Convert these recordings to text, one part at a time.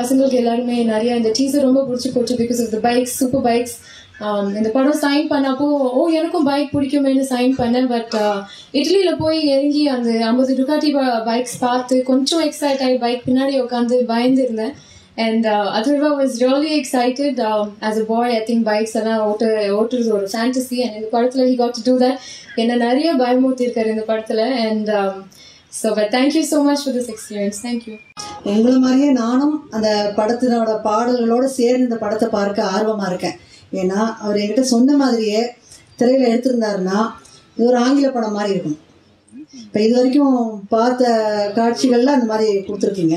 பசங்களுக்கு எல்லாருமே நிறைய இந்த டீசர் ரொம்ப பிடிச்சி போச்சு because of the bikes super bikes இந்த படம் சைன் பண்ணப்போ ஓ எனக்கும் பைக் பிடிக்குமேனு சைன் பண்ணேன் பட் uh, இட்லியில் போய் இறங்கி அந்த ஐம்பது டுகாட்டி பைக்ஸ் பார்த்து கொஞ்சம் எக்ஸைட் ஆகி பைக் பின்னாடி உட்காந்து பயந்துருந்தேன். And Atharvaa was really excited as a boy I think bikes எல்லாம் ஓட்டு ஓட்டுறது ஒரு ஃபேண்டசி அண்ட் இந்த படத்தில் he got to do that என்ன நிறைய பயமுறுத்திருக்காரு இந்த படத்தில். And so but thank you so much for this experience thank you எங்களை மாதிரியே நானும் அந்த படத்தினோட பாடல்களோடு சேர்ந்து இந்த படத்தை பார்க்க ஆர்வமாக இருக்கேன். ஏன்னா அவர் என்கிட்ட சொன்ன மாதிரியே திரையில் எடுத்திருந்தாருன்னா இது ஒரு ஆங்கில படம் மாதிரி இருக்கும். இப்போ இது வரைக்கும் பார்த்த காட்சிகள்லாம் அந்த மாதிரி கொடுத்துருக்கீங்க.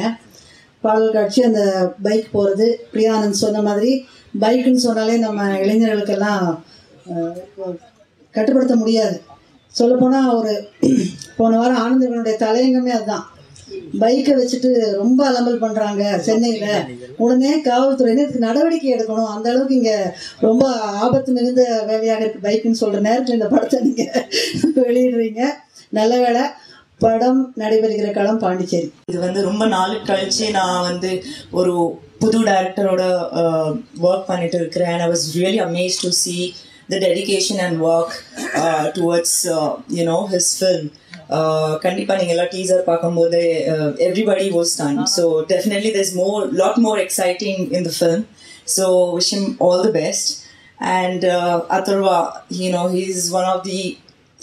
பாடல் காட்சி அந்த பைக் போகிறது பிரியானந்த் சொன்ன மாதிரி பைக்குன்னு சொன்னாலே நம்ம இளைஞர்களுக்கெல்லாம் கட்டுப்படுத்த முடியாது. சொல்லப்போனால் ஒரு போன வாரம் ஆனந்தவனுடைய தலையங்கமே அதுதான். பைக்கை வச்சுட்டு ரொம்ப அலம்பல் பண்ணுறாங்க சென்னையில். உடனே காவல்துறையினர் இதுக்கு நடவடிக்கை எடுக்கணும். அந்த அளவுக்கு இங்கே ரொம்ப ஆபத்து மிகுந்த வேலையாக இருக்கு பைக்குன்னு சொல்கிற நேரத்தில் இந்த படத்தை நீங்கள் வெளியிடுறீங்க. நல்ல வேலை படம் நடைபெறுகிற களம் பாண்டிச்சேரி. இது வந்து ரொம்ப நாள் கழிச்சு நான் வந்து ஒரு புது டைரக்டரோட ஒர்க் பண்ணிட்டு இருக்கிறேன். I was really amaze to see the dedication and work towards you know his film கண்டிப்பாக நீங்கள் எல்லாம் டீசர் பார்க்கும்போது everybody was done so definitely there's more lot more exciting in the film so wish him all the best and uh, Atharva you know he's one of the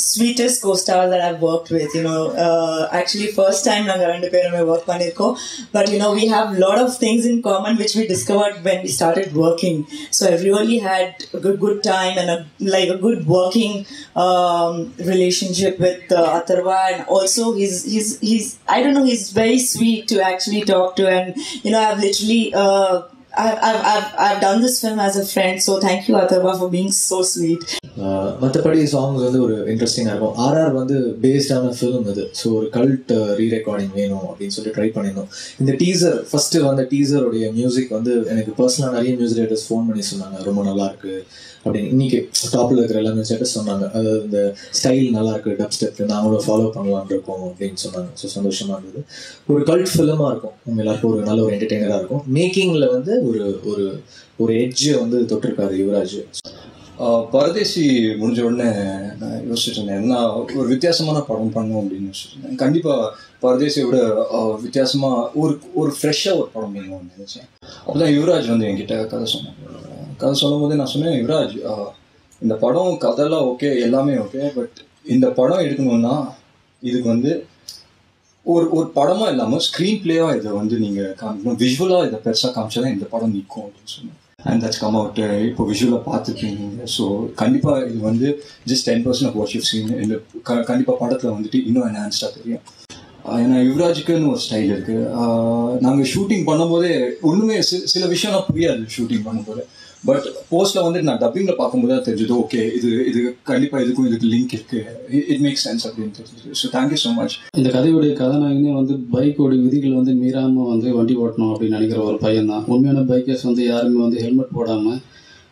sweetest co-star that I've worked with. You know, uh, actually first time Nangaranda Perame work panirko, but you know we have a lot of things in common which we discovered when we started working. So I really had a good time and a like a good working um, relationship with uh, Atharva, and also he's he's he's I don't know he's very sweet to actually talk to, and you know I've literally. Uh, I've, I've, I've, done this film as a friend, so thank you, Atharva, for being so sweet. Uh, மற்றபடி songs வந்து ஒரு இன்ட்ரெஸ்டிங்காக இருக்கும். RR வந்து பேஸ்டான film இது. So ஒரு cult re recording வேணும் அப்படின்னு சொல்லி ட்ரை பண்ணியிருந்தோம் இந்த டீசர் ஃபர்ஸ்ட் வந்த டீசருடைய மியூசிக் வந்து எனக்கு பர்சனலாக நிறைய மியூசிக் ரைட்டர்ஸ் ஃபோன் பண்ணி சொன்னாங்க. ரொம்ப நல்லா இருக்கு அப்படின்னு. இன்னைக்கு டாப்ல இருக்கிற எல்லா மியூசிக் ரைட்டர்ஸ் சொன்னாங்க. அதாவது இந்த ஸ்டைல் நல்லா இருக்கு டப் ஸ்டெப் நாங்களும் ஃபாலோ பண்ணலாம்னு இருக்கோம் அப்படின்னு சொன்னாங்க. ஸோ சந்தோஷமா இருந்தது. ஒரு கல்ட் ஃபிலிமாக இருக்கும். உங்க எல்லாருக்கும் ஒரு நல்ல ஒரு என்டர்டெய்னராக இருக்கும். மேக்கிங்கில் வந்து ஒரு ஒரு ஒரு எட்ஜை வந்து தொட்டிருக்காரு யுவராஜ். பரதேசி முடிஞ்ச உடனே நான் யோசிச்சுட்டு இருந்தேன் என்ன ஒரு வித்தியாசமான படம் பண்ணும் அப்படின்னு யோசிச்சுட்டு இருந்தேன் கண்டிப்பாக பரதேசியை விட வித்தியாசமாக ஒரு ஒரு ஃப்ரெஷ்ஷாக ஒரு படம் வேணும்னு நினைச்சேன். அப்பதான் யுவராஜ் வந்து என்கிட்ட கதை சொன்னாங்க கதை சொல்லும் போது நான் சொன்னேன் யுவராஜ் இந்த படம் கதைலாம் ஓகே எல்லாமே ஓகே பட் இந்த படம் எடுக்கணும்னா இதுக்கு வந்து ஒரு ஒரு படமா இல்லாமல் ஸ்க்ரீன் பிளேவாக இதை வந்து நீங்கள் காமிக்கணும் விஷுவலாக இதை பெருசாக காமிச்சாதான் இந்த படம் நிற்கும் அப்படின்னு சொன்னேன். அண்ட் தட்ஸ் கம் அவுட் இப்போ விஷுவலாக பார்த்துருக்கீங்க ஸோ கண்டிப்பாக இது வந்து just ten percent of watch scene இந்த கண்டிப்பாக படத்தில் வந்துட்டு இன்னும் என்ஹான்ஸ்டாக தெரியும். ஏன்னா யுவராஜுக்குன்னு ஒரு ஸ்டைல் இருக்குது நாங்கள் ஷூட்டிங் பண்ணும்போதே ஒன்றுமே சில விஷயம்லாம் புரியாது ஷூட்டிங் பண்ணும்போது. பட் போஸ்ட்ல வந்து நான் டப்பிங்ல பார்க்கும்போது தான் தெரிஞ்சது ஓகே இது இது கண்டிப்பாக இதுக்கும் இதுக்கு லிங்க் இருக்கு. இட் மேக் சென்ஸ் அப்படின்னு தெரிஞ்சது. ஸோ தேங்க்யூ ஸோ மச் இந்த கதையுடைய கதாநாயகனே வந்து பைக்கோட விதிகள் வந்து மீறாம வந்து வண்டி ஓட்டணும் அப்படின்னு நினைக்கிற ஒரு பையன் தான் உண்மையான பைக்கர்ஸ் வந்து யாருமே வந்து ஹெல்மெட் போடாம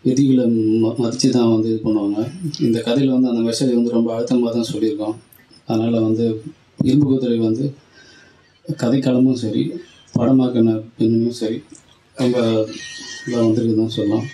விதிகளை ம- மதிச்சு தான் வந்து இது பண்ணுவாங்க. இந்த கதையில் வந்து அந்த மெசேஜ் வந்து ரொம்ப அழுத்தமாக தான் சொல்லியிருக்கோம் அதனால் வந்து இரும்பு குதிரை வந்து கதைக்களமும் சரி படமாக்கின பின்னமும் சரி ரொம்ப இதாக வந்திருக்கு சொல்லலாம்